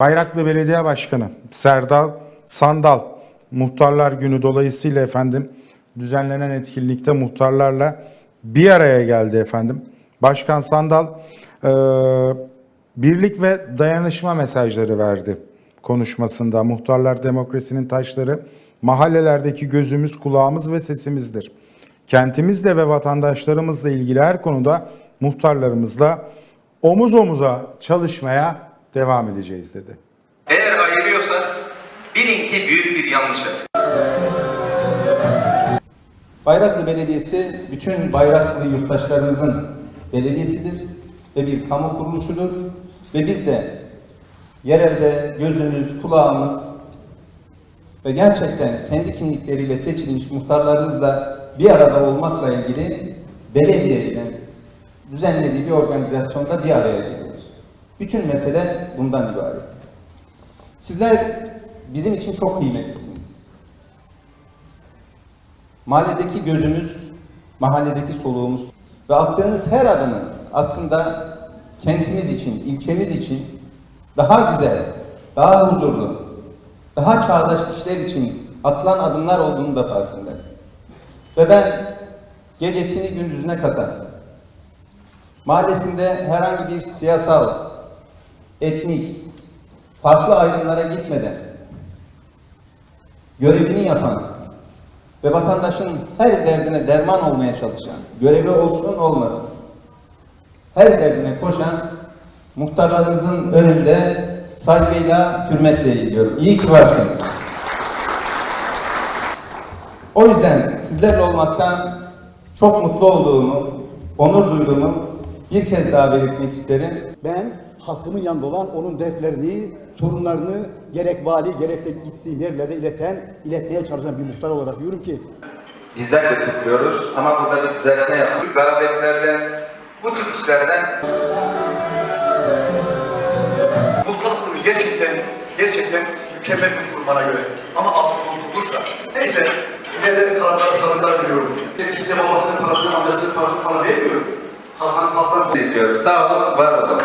Bayraklı Belediye Başkanı Serdal Sandal Muhtarlar Günü dolayısıyla efendim düzenlenen etkinlikte muhtarlarla bir araya geldi efendim. Başkan Sandal e, birlik ve dayanışma mesajları verdi konuşmasında. Muhtarlar demokrasinin taşları mahallelerdeki gözümüz, kulağımız ve sesimizdir. Kentimizle ve vatandaşlarımızla ilgili her konuda muhtarlarımızla omuz omuza çalışmaya devam edeceğiz dedi. Eğer ayırıyorsa bilin ki büyük bir yanlış yapıyor. Bayraklı Belediyesi bütün Bayraklı yurttaşlarımızın belediyesidir ve bir kamu kuruluşudur ve biz de yerelde gözümüz, kulağımız ve gerçekten kendi kimlikleriyle seçilmiş muhtarlarımızla bir arada olmakla ilgili belediyenin düzenlediği bir organizasyonda bir araya geliyoruz. Bütün mesele bundan ibaret. Sizler bizim için çok kıymetlisiniz. Mahalledeki gözümüz, mahalledeki soluğumuz ve attığınız her adımın aslında kentimiz için, ilçemiz için daha güzel, daha huzurlu, daha çağdaş işler için atılan adımlar olduğunu da farkındayız. Ve ben gecesini gündüzüne katan, mahallesinde herhangi bir siyasal, etnik, farklı ayrımlara gitmeden görevini yapan ve vatandaşın her derdine derman olmaya çalışan, görevi olsun olmasın, her derdine koşan muhtarlarımızın önünde saygıyla, hürmetle eğiliyorum. İyi ki varsınız. O yüzden sizlerle olmaktan çok mutlu olduğumu, onur duyduğumu bir kez daha belirtmek isterim. Ben halkımın yanında olan onun dertlerini, sorunlarını gerek vali gerekse gittiğim yerlerde ileten, iletmeye çalışan bir muhtar olarak diyorum ki Bizler de kutluyoruz ama burada bir düzeltme yaptık. Garabetlerden, bu tip işlerden Muhtarlık kurumu gerçekten, gerçekten mükemmel bir kurum bana göre. Ama alt olursa. Neyse, ileride kalanlara sabırlar diliyorum. Kimse babasının parasını, amcasının parasını bana vermiyor. Halktan, halktan diyorum. Sağ olun, var olun.